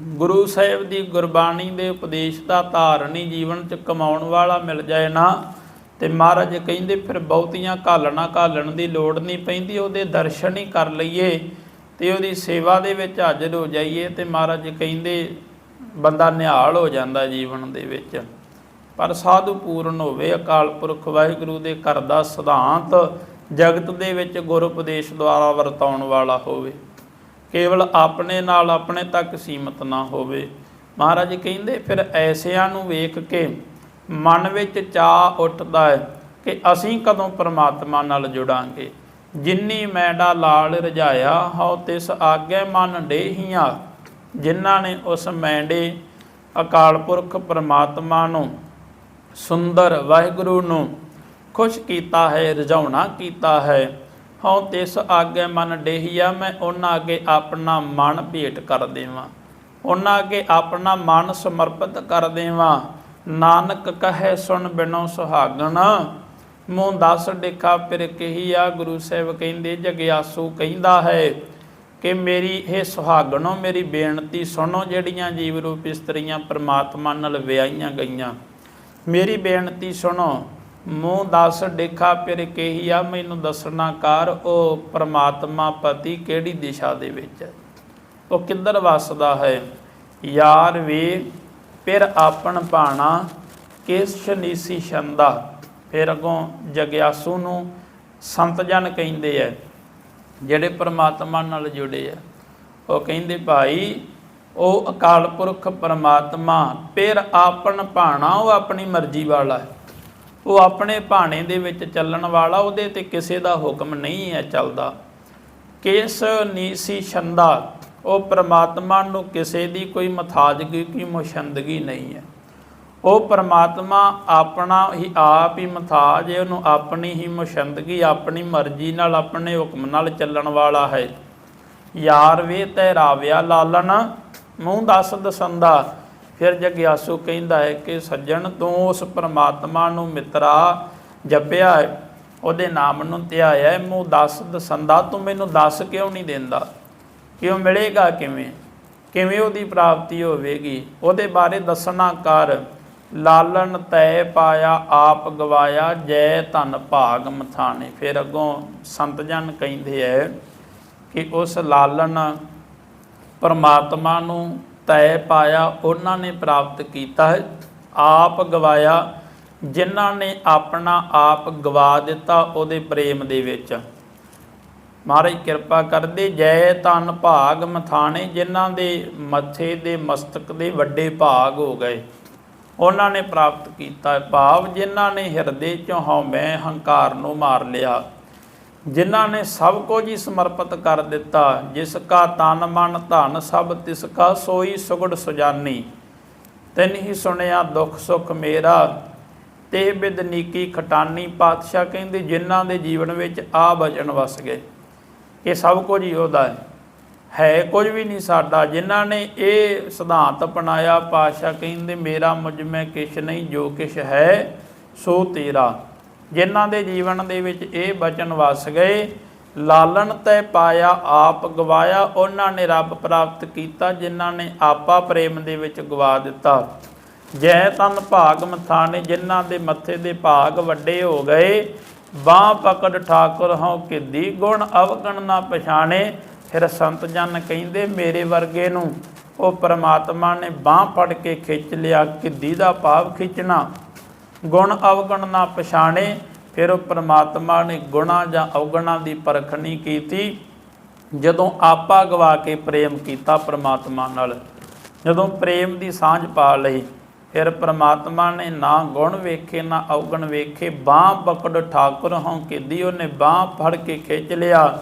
ਗੁਰੂ ਸਾਹਿਬ ਦੀ ਗੁਰਬਾਣੀ ਦੇ ਉਪਦੇਸ਼ ਦਾ ਧਾਰਨੀ ਜੀਵਨ ਚ ਕਮਾਉਣ ਵਾਲਾ ਮਿਲ ਜਾਏ ਨਾ, ਤੇ ਮਹਾਰਾਜ ਕਹਿੰਦੇ ਫਿਰ ਬਹੁਤੀਆਂ ਘਾਲਣਾ ਘਾਲਣ ਦੀ ਲੋੜ ਨਹੀਂ ਪੈਂਦੀ, ਉਹਦੇ ਦਰਸ਼ਨ ਹੀ ਕਰ ਲਈਏ ਤੇ ਉਹਦੀ ਸੇਵਾ ਦੇ ਵਿੱਚ ਹਾਜ਼ਰ ਹੋ ਜਾਈਏ ਤੇ ਮਹਾਰਾਜ ਕਹਿੰਦੇ ਬੰਦਾ ਨਿਹਾਲ ਹੋ ਜਾਂਦਾ ਜੀਵਨ ਦੇ ਵਿੱਚ। ਪਰ ਸਾਧੂ ਪੂਰਨ ਹੋਵੇ ਅਕਾਲ ਪੁਰਖ ਵਾਹਿਗੁਰੂ ਦੇ ਘਰ ਦਾ ਸਿਧਾਂਤ ਜਗਤ ਦੇ ਵਿੱਚ ਗੁਰ ਉਪਦੇਸ਼ ਦੁਆਰਾ ਵਰਤਾਉਣ ਵਾਲਾ ਹੋਵੇ। ਕੇਵਲ ਆਪਣੇ ਨਾਲ ਆਪਣੇ ਤੱਕ ਸੀਮਤ ਨਾ ਹੋਵੇ। ਮਹਾਰਾਜ ਕਹਿੰਦੇ, ਫਿਰ ਐਸਿਆਂ ਨੂੰ ਵੇਖ ਕੇ ਮਨ ਵਿੱਚ ਚਾਹ ਉੱਠਦਾ ਹੈ ਕਿ ਅਸੀਂ ਕਦੋਂ ਪਰਮਾਤਮਾ ਨਾਲ ਜੁੜਾਂਗੇ। ਜਿੰਨੀ ਮੈਡਾ ਲਾਲ ਰਜਾਇਆ, ਹਉ ਤਿਸ ਆਗੇ ਮਨ ਡੇਹੀਆਂ। ਜਿਨ੍ਹਾਂ ਨੇ ਉਸ ਮੈਂਡੇ ਅਕਾਲ ਪੁਰਖ ਪਰਮਾਤਮਾ ਨੂੰ, ਸੁੰਦਰ ਵਾਹਿਗੁਰੂ ਨੂੰ ਖੁਸ਼ ਕੀਤਾ ਹੈ, ਰਜਾਉਣਾ ਕੀਤਾ ਹੈ। ਹਉ ਤਿਸ ਆਗੇ ਮਨ ਡੇਹੀਆ, ਮੈਂ ਉਹਨਾਂ ਅੱਗੇ ਆਪਣਾ ਮਨ ਭੇਟ ਕਰ ਦੇਵਾਂ। ਉਹਨਾਂ ਅੱਗੇ ਆਪਣਾ ਮਨ ਸਮਰਪਿਤ ਕਰ ਦੇਵਾਂ। ਨਾਨਕ ਕਹੇ, ਸੁਣ ਬਿਨੋ ਸੁਹਾਗਣ। ਮੂੰ ਦਸ ਡਿਖਾ ਫਿਰ ਕਹੀਆ, ਗੁਰੂ ਸਾਹਿਬ ਕਹਿੰਦੇ, ਜਗਿਆਸੂ ਕਹਿੰਦਾ ਹੈ ਕਿ ਮੇਰੀ ਇਹ ਸੁਹਾਗਣੋ, ਮੇਰੀ ਬੇਨਤੀ ਸੁਣੋ, ਜਿਹੜੀਆਂ ਜੀਵ ਰੂਪ ਇਸਤਰੀਆਂ ਪ੍ਰਮਾਤਮਾ ਨਾਲ ਵਿਆਹੀਆਂ ਗਈਆਂ। ਮੇਰੀ ਬੇਨਤੀ ਸੁਣੋ ਮੂੰਹ ਦੱਸ, ਡੇਖਾ, ਫਿਰ ਕਹੀਆ ਮੈਨੂੰ ਦੱਸਣਾ ਕਰ, ਉਹ ਪ੍ਰਮਾਤਮਾ ਪਤੀ ਕਿਹੜੀ ਦਿਸ਼ਾ ਦੇ ਵਿੱਚ ਹੈ? ਉਹ ਕਿੱਧਰ ਵਸਦਾ ਹੈ? ਯਾਰ ਵੇ ਪਿਰ ਆਪਣ ਭਾਣਾ ਕਿਸ ਸ਼ਨੀਸੀ ਛੰਦਾ? ਫਿਰ ਅਗੋਂ ਜਗਿਆਸੂ ਨੂੰ ਸੰਤ ਜਨ ਕਹਿੰਦੇ ਐ ਜਿਹੜੇ ਪ੍ਰਮਾਤਮਾ ਨਾਲ ਜੁੜੇ ਆ। ਉਹ ਕਹਿੰਦੇ, ਭਾਈ, ਉਹ ਅਕਾਲ ਪੁਰਖ ਪ੍ਰਮਾਤਮਾ ਪਿਰ ਆਪਣ ਭਾਣਾ, ਉਹ ਆਪਣੀ ਮਰਜ਼ੀ ਵਾਲਾ ਹੈ। ਉਹ ਆਪਣੇ ਭਾਣੇ ਦੇ ਵਿੱਚ ਚੱਲਣ ਵਾਲਾ, ਉਹਦੇ ਤੇ ਕਿਸੇ ਦਾ ਹੁਕਮ ਨਹੀਂ ਹੈ ਚੱਲਦਾ। ਕਿਸ ਨੀਸੀ ਛੰਦਾ, ਉਹ ਪ੍ਰਮਾਤਮਾ ਨੂੰ ਕਿਸੇ ਦੀ ਕੋਈ ਮਥਾਜਗੀ ਕੀ ਮੁਸ਼ੰਦਗੀ ਨਹੀਂ ਹੈ। ਉਹ ਪ੍ਰਮਾਤਮਾ ਆਪਣਾ ਹੀ ਆਪ ਹੀ ਮਥਾਜ ਹੈ, ਉਹਨੂੰ ਆਪਣੀ ਹੀ ਮੁਸ਼ੰਦਗੀ, ਆਪਣੀ ਮਰਜ਼ੀ ਨਾਲ, ਆਪਣੇ ਹੁਕਮ ਨਾਲ ਚੱਲਣ ਵਾਲਾ ਹੈ। ਯਾਰ ਵੇ ਤੈ ਰਾਵਿਆ ਲਾਲਨ ਮੂੰਹ ਦੱਸ ਦਸੰਦਾ ਫਿਰ ਜਗਿਆਸੂ ਕਹਿੰਦਾ ਹੈ ਕਿ ਸੱਜਣ, ਤੂੰ ਉਸ ਪਰਮਾਤਮਾ ਨੂੰ ਮਿੱਤਰਾ ਜਪਿਆ ਹੈ, ਉਹਦੇ ਨਾਮ ਨੂੰ ਧਿਆਇਆ ਹੈ, ਮੂੰਹ ਦੱਸ ਦਸੰਦਾ, ਤੂੰ ਮੈਨੂੰ ਦੱਸ ਕਿਉਂ ਨਹੀਂ ਦਿੰਦਾ? ਕਿਉਂ ਮਿਲੇਗਾ ਕਿਵੇਂ? ਕਿਵੇਂ ਉਹਦੀ ਪ੍ਰਾਪਤੀ ਹੋਵੇਗੀ? ਉਹਦੇ ਬਾਰੇ ਦੱਸਣਾ ਕਰ। ਲਾਲਨ ਤੈ ਪਾਇਆ, ਆਪ ਗਵਾਇਆ, ਜੈ ਧਨ ਭਾਗ ਮਥਾਣੇ। ਫਿਰ ਅੱਗੋਂ ਸੰਤ ਜਨ ਕਹਿੰਦੇ ਐ ਕਿ ਉਸ ਲਾਲਨ ਪਰਮਾਤਮਾ ਨੂੰ ਤੈ ਪਾਇਆ ਉਹਨਾਂ ਨੇ ਪ੍ਰਾਪਤ ਕੀਤਾ ਹੈ। ਆਪ ਗਵਾਇਆ, ਜਿਨ੍ਹਾਂ ਨੇ ਆਪਣਾ ਆਪ ਗਵਾ ਦਿੱਤਾ ਉਹਦੇ ਪ੍ਰੇਮ ਦੇ ਵਿੱਚ। ਮਹਾਰਾਜ, ਕਿਰਪਾ ਕਰਦੇ, ਜੈ ਤਨ ਭਾਗ ਮਥਾਣੇ, ਜਿਨ੍ਹਾਂ ਦੇ ਮੱਥੇ ਦੇ ਮਸਤਕ ਦੇ ਵੱਡੇ ਭਾਗ ਹੋ ਗਏ। ਉਹਨਾਂ ਨੇ ਪ੍ਰਾਪਤ ਕੀਤਾ ਭਾਵ ਜਿਨ੍ਹਾਂ ਨੇ ਹਿਰਦੇ ਚੋਂ ਹਉਮੈ ਹੰਕਾਰ ਨੂੰ ਮਾਰ ਲਿਆ। ਜਿਨ੍ਹਾਂ ਨੇ ਸਭ ਕੁਝ ਹੀ ਸਮਰਪਿਤ ਕਰ ਦਿੱਤਾ, ਜਿਸ ਕਾ ਤਨ ਮਨ ਧਨ ਸਭ, ਤਿਸ ਕਾ ਸੋਈ ਸੁਗੜ ਸੁਜਾਨੀ। ਤੈਨ ਹੀ ਸੁਣਿਆ, ਦੁੱਖ ਸੁੱਖ ਮੇਰਾ। ਤੇ ਬਿਦ ਨੀਕੀ ਖਟਾਨੀ ਪਾਤਸ਼ਾਹ ਕਹਿੰਦੇ, ਜਿਨ੍ਹਾਂ ਦੇ ਜੀਵਨ ਵਿੱਚ ਆ ਬਚਨ ਵਸ ਗਏ। ਇਹ ਸਭ ਕੁਝ ਹੀ ਉਹਦਾ ਹੈ। ਹੈ ਕੁਝ ਵੀ ਨਹੀਂ ਸਾਡਾ। ਜਿਨ੍ਹਾਂ ਨੇ ਇਹ ਸਿਧਾਂਤ ਅਪਣਾਇਆ, ਪਾਤਸ਼ਾਹ ਕਹਿੰਦੇ, ਮੇਰਾ ਮੁਝ ਮੈਂ ਕਿਛ ਨਹੀਂ, ਜੋ ਕਿਛ ਹੈ, ਸੋ ਤੇਰਾ। ਜਿਨ੍ਹਾਂ ਦੇ ਜੀਵਨ ਦੇ ਵਿੱਚ ਇਹ ਬਚਨ ਵਸ ਗਏ, ਲਾਲਣ ਤੈ ਪਾਇਆ ਆਪ ਗਵਾਇਆ, ਉਹਨਾਂ ਨੇ ਰੱਬ ਪ੍ਰਾਪਤ ਕੀਤਾ, ਜਿਨ੍ਹਾਂ ਨੇ ਆਪਾ ਪ੍ਰੇਮ ਦੇ ਵਿੱਚ ਗਵਾ ਦਿੱਤਾ। ਜੈ ਤਨ ਭਾਗ ਮਥਾਣੇ ਜਿਨ੍ਹਾਂ ਦੇ ਮੱਥੇ ਦੇ ਭਾਗ ਵੱਡੇ ਹੋ ਗਏ, ਬਾਹ ਪਕੜ ਠਾਕੁਰ ਹਉ ਕਿੱਦੀ ਗੁਣ ਅਵਗਣ ਨਾ ਪਛਾਣੇ, ਫਿਰ ਸੰਤ ਜਨ ਕਹਿੰਦੇ, ਮੇਰੇ ਵਰਗੇ ਨੂੰ ਉਹ ਪ੍ਰਮਾਤਮਾ ਨੇ ਬਾਹ ਫੜ ਕੇ ਖਿੱਚ ਲਿਆ ਕਿੱਦੀ ਦਾ ਭਾਵ ਖਿੱਚਣਾ। ਗੁਣ ਅਵਗਣ ਨਾ ਪਛਾਣੇ, ਫਿਰ ਉਹ ਪ੍ਰਮਾਤਮਾ ਨੇ ਗੁਣਾ ਜਾਂ ਅਵਗਣਾਂ ਦੀ ਪਰਖ ਨਹੀਂ ਕੀਤੀ। ਜਦੋਂ ਆਪਾ ਗਵਾ ਕੇ ਪ੍ਰੇਮ ਕੀਤਾ ਪ੍ਰਮਾਤਮਾ ਨਾਲ, ਜਦੋਂ ਪ੍ਰੇਮ ਦੀ ਸਾਂਝ ਪਾ ਲਈ, ਫਿਰ ਪ੍ਰਮਾਤਮਾ ਨੇ ਨਾ ਗੁਣ ਵੇਖੇ, ਨਾ ਅਵਗਣ ਵੇਖੇ, ਬਾਹ ਪਕੜ ਠਾਕੁਰ ਹਉ ਕਿਦੀ ਉਹਨੇ ਬਾਹ ਫੜ ਕੇ ਖਿੱਚ ਲਿਆ।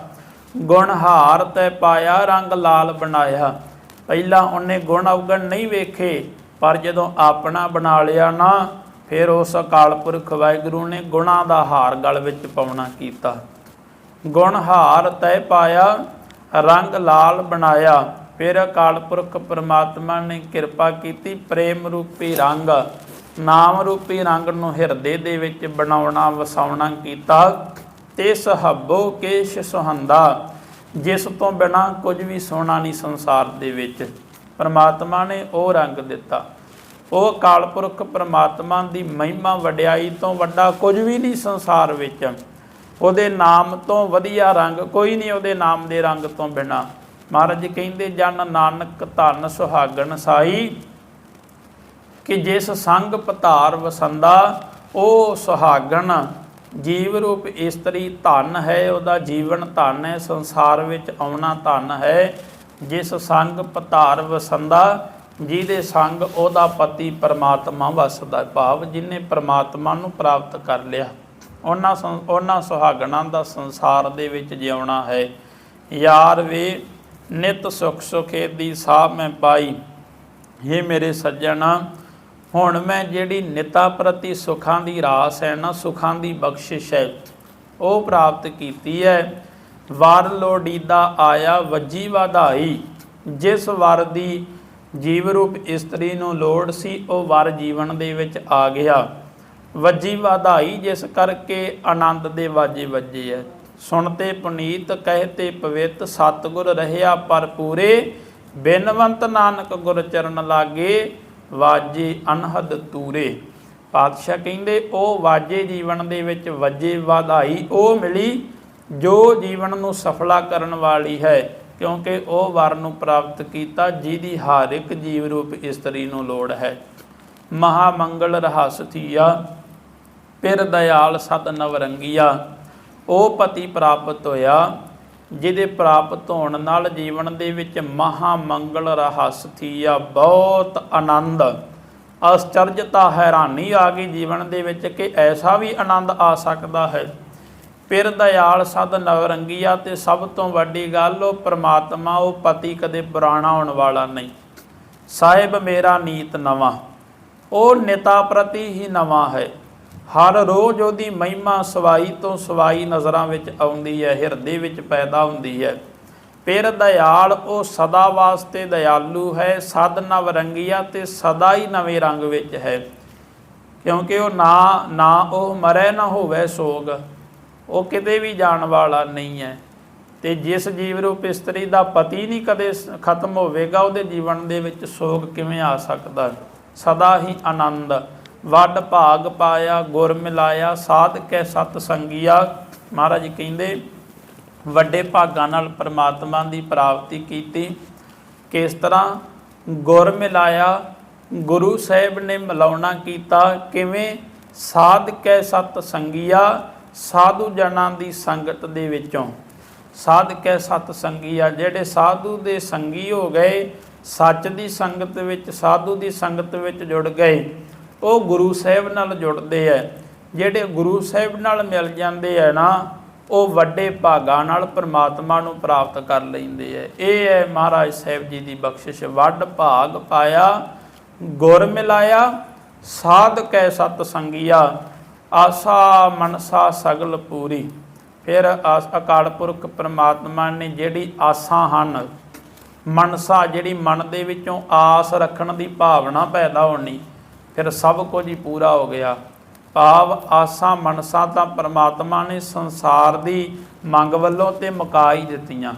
ਗੁਣ ਹਾਰ ਤੇ ਪਾਇਆ, ਰੰਗ ਲਾਲ ਬਣਾਇਆ। ਪਹਿਲਾਂ ਉਹਨੇ ਗੁਣ ਅਵਗਣ ਨਹੀਂ ਵੇਖੇ, ਪਰ ਜਦੋਂ ਆਪਣਾ ਬਣਾ ਲਿਆ ਨਾ ਫਿਰ ਉਸ ਅਕਾਲ ਪੁਰਖ ਵਾਹਿਗੁਰੂ ਨੇ ਗੁਣਾ ਦਾ ਹਾਰ ਗਲ ਵਿੱਚ ਪਾਉਣਾ ਕੀਤਾ। ਗੁਣ ਹਾਰ ਤੈ ਪਾਇਆ, ਰੰਗ ਲਾਲ ਬਣਾਇਆ। ਫਿਰ ਅਕਾਲ ਪੁਰਖ ਪਰਮਾਤਮਾ ਨੇ ਕਿਰਪਾ ਕੀਤੀ, ਪ੍ਰੇਮ ਰੂਪੀ ਰੰਗ, ਨਾਮ ਰੂਪੀ ਰੰਗ ਨੂੰ ਹਿਰਦੇ ਦੇ ਵਿੱਚ ਬਣਾਉਣਾ, ਵਸਾਉਣਾ ਕੀਤਾ। ਤੇ ਸਹਬੋ ਕੇਸ਼ ਸੁਹੰਦਾ, ਜਿਸ ਤੋਂ ਬਿਨਾ ਕੁਝ ਵੀ ਸੋਣਾ ਨਹੀਂ ਸੰਸਾਰ ਦੇ ਵਿੱਚ। ਪਰਮਾਤਮਾ ਨੇ ਉਹ ਰੰਗ ਦਿੱਤਾ। ਉਹ ਅਕਾਲ ਪੁਰਖ ਪਰਮਾਤਮਾ ਦੀ ਮਹਿਮਾ ਵਡਿਆਈ ਤੋਂ ਵੱਡਾ ਕੁਝ ਵੀ ਨਹੀਂ ਸੰਸਾਰ ਵਿੱਚ। ਉਹਦੇ ਨਾਮ ਤੋਂ ਵਧੀਆ ਰੰਗ ਕੋਈ ਨਹੀਂ ਉਹਦੇ ਨਾਮ ਦੇ ਰੰਗ ਤੋਂ ਬਿਨਾ। ਮਹਾਰਾਜ ਕਹਿੰਦੇ, ਜਨ ਨਾਨਕ ਧਨ ਸੁਹਾਗਣ ਸਾਈ, ਕਿ ਜਿਸ ਸੰਗ ਪਤਾਰ ਵਸੰਦਾ, ਉਹ ਸੁਹਾਗਣ। ਜੀਵ ਰੂਪ ਇਸਤਰੀ ਧਨ ਹੈ, ਉਹਦਾ ਜੀਵਨ ਧਨ ਹੈ, ਸੰਸਾਰ ਵਿੱਚ ਆਉਣਾ ਧਨ ਹੈ। ਜਿਸ ਸੰਗ ਪਤਾਰ ਵਸੰਦਾ ਜਿਹਦੇ ਸੰਗ ਉਹਦਾ ਪਤੀ ਪਰਮਾਤਮਾ ਵਸਦਾ ਭਾਵ ਜਿਨੇ ਪਰਮਾਤਮਾ ਨੂੰ ਪ੍ਰਾਪਤ ਕਰ ਲਿਆ। ਉਹਨਾਂ ਸੰ- ਉਹਨਾਂ ਸੁਹਾਗਣਾਂ ਦਾ ਸੰਸਾਰ ਦੇ ਵਿੱਚ ਜਿਉਣਾ ਹੈ। ਯਾਰ ਵੇ, ਨਿਤ ਸੁਖ ਸੁਖੇ ਦੀ ਸਾਹ ਮੈਂ ਪਾਈ। हे ਮੇਰੇ ਸੱਜਣਾ, ਹੁਣ ਮੈਂ ਜਿਹੜੀ ਨਿਤਾ ਪ੍ਰਤੀ ਸੁਖਾਂ ਦੀ ਰਾਸ ਹੈ ਨਾ, ਸੁਖਾਂ ਦੀ ਬਖਸ਼ਿਸ਼ ਹੈ, ਉਹ ਪ੍ਰਾਪਤ ਕੀਤੀ ਹੈ। ਵਰ ਲੋੜੀਦਾ ਆਇਆ, ਵੱਜੀ ਵਧਾਈ। ਜਿਸ ਵਰ ਦੀ ਜੀਵ ਰੂਪ ਇਸਤਰੀ ਨੂੰ ਲੋੜ ਸੀ, ਉਹ ਵਰ ਜੀਵਨ ਦੇ ਵਿੱਚ ਆ ਗਿਆ। ਵੱਜੀ ਵਧਾਈ, ਜਿਸ ਕਰਕੇ ਆਨੰਦ ਦੇ ਵਾਜੇ ਵੱਜੇ ਐ। ਸੁਣਤੇ ਪੁਨੀਤ ਕਹਤੇ ਪਵਿੱਤ, ਸਤਗੁਰ ਰਹਿਆ ਪਰ ਪੂਰੇ। ਬਿਨਵੰਤ ਨਾਨਕ ਗੁਰ ਚਰਨ ਲਾਗੇ, ਵਾਜੇ ਅਨਹਦ ਤੂਰੇ। ਪਾਤਸ਼ਾਹ ਕਹਿੰਦੇ, ਉਹ ਵਾਜੇ ਜੀਵਨ ਦੇ ਵਿੱਚ ਵੱਜੇ ਵਧਾਈ, ਉਹ ਮਿਲੀ ਜੋ ਜੀਵਨ ਨੂੰ ਸਫਲਾ ਕਰਨ ਵਾਲੀ ਹੈ। ਕਿਉਂਕਿ ਉਹ ਵਰ ਨੂੰ ਪ੍ਰਾਪਤ ਕੀਤਾ, ਜਿਹਦੀ ਹਰ ਇੱਕ ਜੀਵ ਰੂਪ ਇਸਤਰੀ ਨੂੰ ਲੋੜ ਹੈ। ਮਹਾ ਮੰਗਲ ਰਹਸ ਥੀਆ, ਪਿਰ ਦਇਆਲ ਸਤ ਨਵਰੰਗੀਆ ਉਹ ਪਤੀ ਪ੍ਰਾਪਤ ਹੋਇਆ, ਜਿਹਦੇ ਪ੍ਰਾਪਤ ਹੋਣ ਨਾਲ ਜੀਵਨ ਦੇ ਵਿੱਚ ਮਹਾ ਮੰਗਲ ਰਹਸ ਥੀਆ। ਬਹੁਤ ਆਨੰਦ। ਅਸਚਰਜਤਾ ਹੈਰਾਨੀ ਆ ਗਈ ਜੀਵਨ ਦੇ ਵਿੱਚ ਕਿ ਐਸਾ ਵੀ ਆਨੰਦ ਆ ਸਕਦਾ ਹੈ। ਪਿਰ ਦਇਆਲ ਸਦ ਨਵਰੰਗੀਆ ਤੇ ਸਭ ਤੋਂ ਵੱਡੀ ਗੱਲ ਉਹ ਪ੍ਰਮਾਤਮਾ, ਉਹ ਪਤੀ ਕਦੇ ਪੁਰਾਣਾ ਹੋਣ ਵਾਲਾ ਨਹੀਂ। ਸਾਹਿਬ, ਮੇਰਾ ਨੀਤ ਨਵਾਂ, ਉਹ ਨਿਤਾ ਪ੍ਰਤੀ ਹੀ ਨਵਾਂ ਹੈ। ਹਰ ਰੋਜ਼ ਉਹਦੀ ਮਹਿਮਾ ਸਵਾਈ ਤੋਂ ਸਵਾਈ ਨਜ਼ਰਾਂ ਵਿੱਚ ਆਉਂਦੀ ਹੈ, ਹਿਰਦੇ ਵਿੱਚ ਪੈਦਾ ਹੁੰਦੀ ਹੈ। ਪਿਰ ਦਇਆਲ, ਉਹ ਸਦਾ ਵਾਸਤੇ ਦਇਆਲੂ ਹੈ, ਸਦ ਨਵਰੰਗੀਆ ਤੇ ਸਦਾ ਹੀ ਨਵੇਂ ਰੰਗ ਵਿੱਚ ਹੈ। ਕਿਉਂਕਿ ਉਹ ਨਾ ਨਾ ਉਹ ਮਰੇ ਨਾ ਹੋਵੇ ਸੋਗ ਉਹ ਕਿਤੇ ਵੀ ਜਾਣ ਵਾਲਾ ਨਹੀਂ ਹੈ। ਤੇ ਜਿਸ ਜੀਵ ਰੂਪ ਇਸਤਰੀ ਦਾ ਪਤੀ ਨਹੀਂ ਕਦੇ ਸ- ਖਤਮ ਹੋਵੇਗਾ, ਉਹਦੇ ਜੀਵਨ ਦੇ ਵਿੱਚ ਸੋਗ ਕਿਵੇਂ ਆ ਸਕਦਾ? ਸਦਾ ਹੀ ਆਨੰਦ। ਵੱਡ ਭਾਗ ਪਾਇਆ, ਗੁਰ ਮਿਲਾਇਆ ਸਾਧ ਕੈ ਸਤ ਸੰਗੀਆ। ਮਹਾਰਾਜ ਕਹਿੰਦੇ, ਵੱਡੇ ਭਾਗਾਂ ਨਾਲ ਪ੍ਰਮਾਤਮਾ ਦੀ ਪ੍ਰਾਪਤੀ ਕੀਤੀ। ਕਿਸ ਤਰ੍ਹਾਂ? ਗੁਰ ਮਿਲਾਇਆ, ਗੁਰੂ ਸਾਹਿਬ ਨੇ ਮਿਲਾਉਣਾ ਕੀਤਾ। ਕਿਵੇਂ? ਸਾਧ ਕੈ ਸਤ ਸੰਗੀਆ। ਸਾਧੂ ਜਨਾਂ ਦੀ ਸੰਗਤ ਦੇ ਵਿੱਚੋਂ ਸਾਧ ਕੈ ਸਤ ਆ, ਜਿਹੜੇ ਸਾਧੂ ਦੇ ਸੰਗੀ ਹੋ ਗਏ, ਸੱਚ ਦੀ ਸੰਗਤ ਵਿੱਚ, ਸਾਧੂ ਦੀ ਸੰਗਤ ਵਿੱਚ ਜੁੜ ਗਏ, ਉਹ ਗੁਰੂ ਸਾਹਿਬ ਨਾਲ ਜੁੜਦੇ ਐ। ਜਿਹੜੇ ਗੁਰੂ ਸਾਹਿਬ ਨਾਲ ਮਿਲ ਜਾਂਦੇ ਐ ਨਾ, ਉਹ ਵੱਡੇ ਭਾਗਾਂ ਨਾਲ ਪ੍ਰਮਾਤਮਾ ਨੂੰ ਪ੍ਰਾਪਤ ਕਰ ਲੈਂਦੇ ਐ। ਇਹ ਹੈ ਮਹਾਰਾਜ ਸਾਹਿਬ ਜੀ ਦੀ ਬਖਸ਼ਿਸ਼। ਵੱਡ ਭਾਗ ਪਾਇਆ, ਗੁਰ ਮਿਲਾਇਆ ਸਾਧ ਕੈ ਸਤ ਸੰਗੀਆ ਆਸਾ ਮਨਸਾ ਸਗਲ ਪੂਰੀ। ਫਿਰ ਆਸ ਅਕਾਲ ਪੁਰਖ ਪ੍ਰਮਾਤਮਾ ਨੇ ਜਿਹੜੀ ਆਸਾਂ ਹਨ, ਮਨਸਾ ਜਿਹੜੀ ਮਨ ਦੇ ਵਿੱਚੋਂ ਆਸ ਰੱਖਣ ਦੀ ਭਾਵਨਾ ਪੈਦਾ ਹੋਣੀ, ਫਿਰ ਸਭ ਕੁਝ ਹੀ ਪੂਰਾ ਹੋ ਗਿਆ। ਭਾਵ ਆਸਾਂ ਮਨਸਾਂ ਤਾਂ ਪ੍ਰਮਾਤਮਾ ਨੇ ਸੰਸਾਰ ਦੀ ਮੰਗ ਵੱਲੋਂ ਤੇ ਮੁਕਾ ਹੀ ਦਿੱਤੀਆਂ।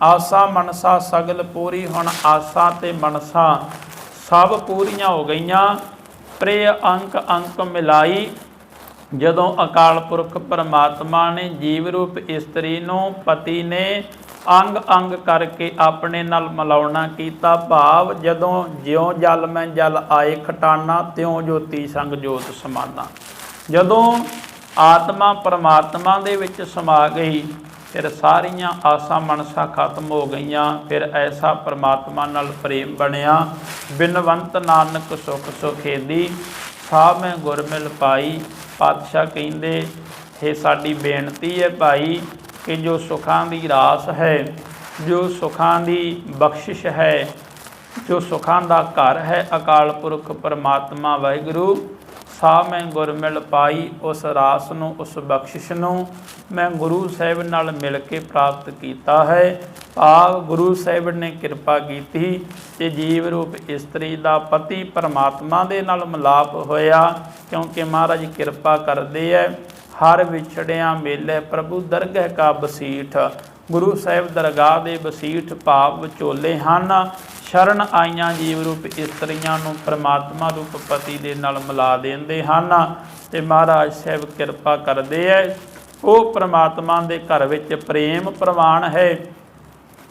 ਆਸਾ ਮਨਸਾ ਸਗਲ ਪੂਰੀ, ਹੁਣ ਆਸਾ ਤੇ ਮਨਸਾ ਸਭ ਪੂਰੀਆਂ ਹੋ ਗਈਆਂ। ਪ੍ਰੇ ਅੰਕ ਅੰਕ ਮਿਲਾਈ ਜਦੋਂ ਅਕਾਲ ਪੁਰਖ ਪਰਮਾਤਮਾ ਨੇ ਜੀਵ ਰੂਪ ਇਸਤਰੀ ਨੂੰ ਪਤੀ ਨੇ ਅੰਗ ਅੰਗ ਕਰਕੇ ਆਪਣੇ ਨਾਲ ਮਿਲਾਉਣਾ ਕੀਤਾ, ਭਾਵ ਜਦੋਂ ਜਿਉ ਜਲ ਮੈਂ ਜਲ ਆਏ ਖਟਾਨਾ, ਤਿਉ ਜੋਤੀ ਸੰਗ ਜੋਤ ਸਮਾਨਾ। ਜਦੋਂ ਆਤਮਾ ਪਰਮਾਤਮਾ ਦੇ ਵਿੱਚ ਸਮਾ ਗਈ, ਫਿਰ ਸਾਰੀਆਂ ਆਸਾਂ ਮਨਸਾ ਖਤਮ ਹੋ ਗਈਆਂ, ਫਿਰ ਐਸਾ ਪਰਮਾਤਮਾ ਨਾਲ ਪ੍ਰੇਮ ਬਣਿਆ। ਬਿਨਵੰਤ ਨਾਨਕ ਸੁਖ ਸੁਖੇਦੀ ਸਾ ਮੈਂ ਗੁਰਮਿਲ ਪਾਈ, ਪਾਤਸ਼ਾਹ ਕਹਿੰਦੇ ਇਹ ਸਾਡੀ ਬੇਨਤੀ ਹੈ ਭਾਈ ਕਿ ਜੋ ਸੁਖਾਂ ਦੀ ਰਾਸ ਹੈ, ਜੋ ਸੁਖਾਂ ਦੀ ਬਖਸ਼ਿਸ਼ ਹੈ, ਜੋ ਸੁਖਾਂ ਦਾ ਘਰ ਹੈ, ਅਕਾਲ ਪੁਰਖ ਪਰਮਾਤਮਾ ਵਾਹਿਗੁਰੂ ਸਾ ਮੈਂ ਗੁਰ ਮਿਲ ਪਾਈ, ਉਸ ਰਾਸ ਨੂੰ, ਉਸ ਬਖਸ਼ਿਸ਼ ਨੂੰ ਮੈਂ ਗੁਰੂ ਸਾਹਿਬ ਨਾਲ ਮਿਲ ਕੇ ਪ੍ਰਾਪਤ ਕੀਤਾ ਹੈ। ਭਾਵ ਗੁਰੂ ਸਾਹਿਬ ਨੇ ਕਿਰਪਾ ਕੀਤੀ ਤੇ ਜੀਵ ਰੂਪ ਇਸਤਰੀ ਦਾ ਪਤੀ ਪਰਮਾਤਮਾ ਦੇ ਨਾਲ ਮਿਲਾਪ ਹੋਇਆ, ਕਿਉਂਕਿ ਮਹਾਰਾਜ ਕਿਰਪਾ ਕਰਦੇ ਐ। ਹਰ ਵਿਛੜਿਆ ਮੇਲੇ ਪ੍ਰਭੂ ਦਰਗਹਿ ਕਾ ਬਸੀਠ। ਗੁਰੂ ਸਾਹਿਬ ਦਰਗਾਹ ਦੇ ਬਸੀਠ ਭਾਵ ਵਿਚੋਲੇ ਹਨ। ਸ਼ਰਨ ਆਈਆਂ ਜੀਵ ਰੂਪ ਇਸਤਰੀਆਂ ਨੂੰ ਪ੍ਰਮਾਤਮਾ ਰੂਪ ਪਤੀ ਦੇ ਨਾਲ ਮਿਲਾ ਦਿੰਦੇ ਹਨ ਤੇ ਮਹਾਰਾਜ ਸਾਹਿਬ ਕਿਰਪਾ ਕਰਦੇ ਐ। ਉਹ ਪ੍ਰਮਾਤਮਾ ਦੇ ਘਰ ਵਿੱਚ ਪ੍ਰੇਮ ਪ੍ਰਵਾਨ ਹੈ,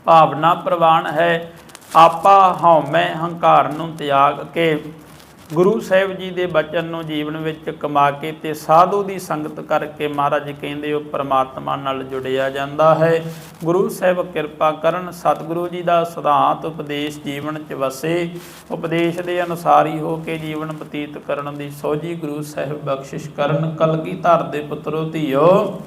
ਭਾਵਨਾ ਪ੍ਰਵਾਨ ਹੈ। ਆਪਾ ਹਉਮੈ ਹੰਕਾਰ ਨੂੰ ਤਿਆਗ ਕੇ ਗੁਰੂ ਸਾਹਿਬ ਜੀ ਦੇ ਬਚਨ ਨੂੰ ਜੀਵਨ ਵਿੱਚ ਕਮਾ ਕੇ ਤੇ ਸਾਧੂ ਦੀ ਸੰਗਤ ਕਰਕੇ ਮਹਾਰਾਜ ਕਹਿੰਦੇ ਉਹ ਪ੍ਰਮਾਤਮਾ ਨਾਲ ਜੁੜਿਆ ਜਾਂਦਾ ਹੈ। ਗੁਰੂ ਸਾਹਿਬ ਕਿਰਪਾ ਕਰਨ, ਸਤਿਗੁਰੂ ਜੀ ਦਾ ਸਿਧਾਂਤ ਉਪਦੇਸ਼ ਜੀਵਨ 'ਚ ਵਸੇ। ਉਪਦੇਸ਼ ਦੇ ਅਨੁਸਾਰ ਹੀ ਹੋ ਕੇ ਜੀਵਨ ਬਤੀਤ ਕਰਨ ਦੀ ਸੋਝੀ ਗੁਰੂ ਸਾਹਿਬ ਬਖਸ਼ਿਸ਼ ਕਰਨ। ਕਲਗੀ ਧਰ ਦੇ ਪੁੱਤਰੋ, ਧੀਓ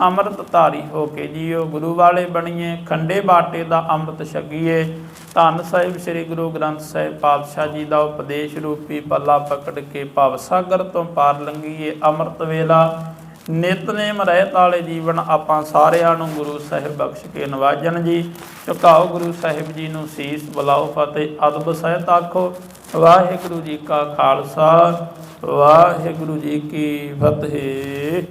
ਅੰਮ੍ਰਿਤ ਧਾਰੀ ਹੋ ਕੇ ਜੀਓ, ਗੁਰੂ ਵਾਲੇ ਬਣੀਏ, ਖੰਡੇ ਬਾਟੇ ਦਾ ਅੰਮ੍ਰਿਤ ਛਕੀਏ। ਧੰਨ ਸਾਹਿਬ ਸ੍ਰੀ ਗੁਰੂ ਗ੍ਰੰਥ ਸਾਹਿਬ ਪਾਤਸ਼ਾਹ ਜੀ ਦਾ ਉਪਦੇਸ਼ ਰੂਪੀ ਪੱਲਾ ਪਕੜ ਕੇ ਭਵ ਸਾਗਰ ਤੋਂ ਪਾਰ ਲੰਘੀਏ ਅੰਮ੍ਰਿਤ ਵੇਲਾ। ਨਿਤਨੇਮ ਰਹਿਤ ਵਾਲੇ ਜੀਵਨ ਆਪਾਂ ਸਾਰਿਆਂ ਨੂੰ ਗੁਰੂ ਸਾਹਿਬ ਬਖਸ਼ ਕੇ ਨਵਾਜਣ ਜੀ। ਝੁਕਾਓ ਗੁਰੂ ਸਾਹਿਬ ਜੀ ਨੂੰ ਸੀਸ ਬੁਲਾਓ ਫਤਿਹ। ਅਦਬ ਸਹਿਤ ਆਖੋ, ਵਾਹਿਗੁਰੂ ਜੀ ਕਾ ਖਾਲਸਾ, ਵਾਹਿਗੁਰੂ ਜੀ ਕੀ ਫਤਿਹ।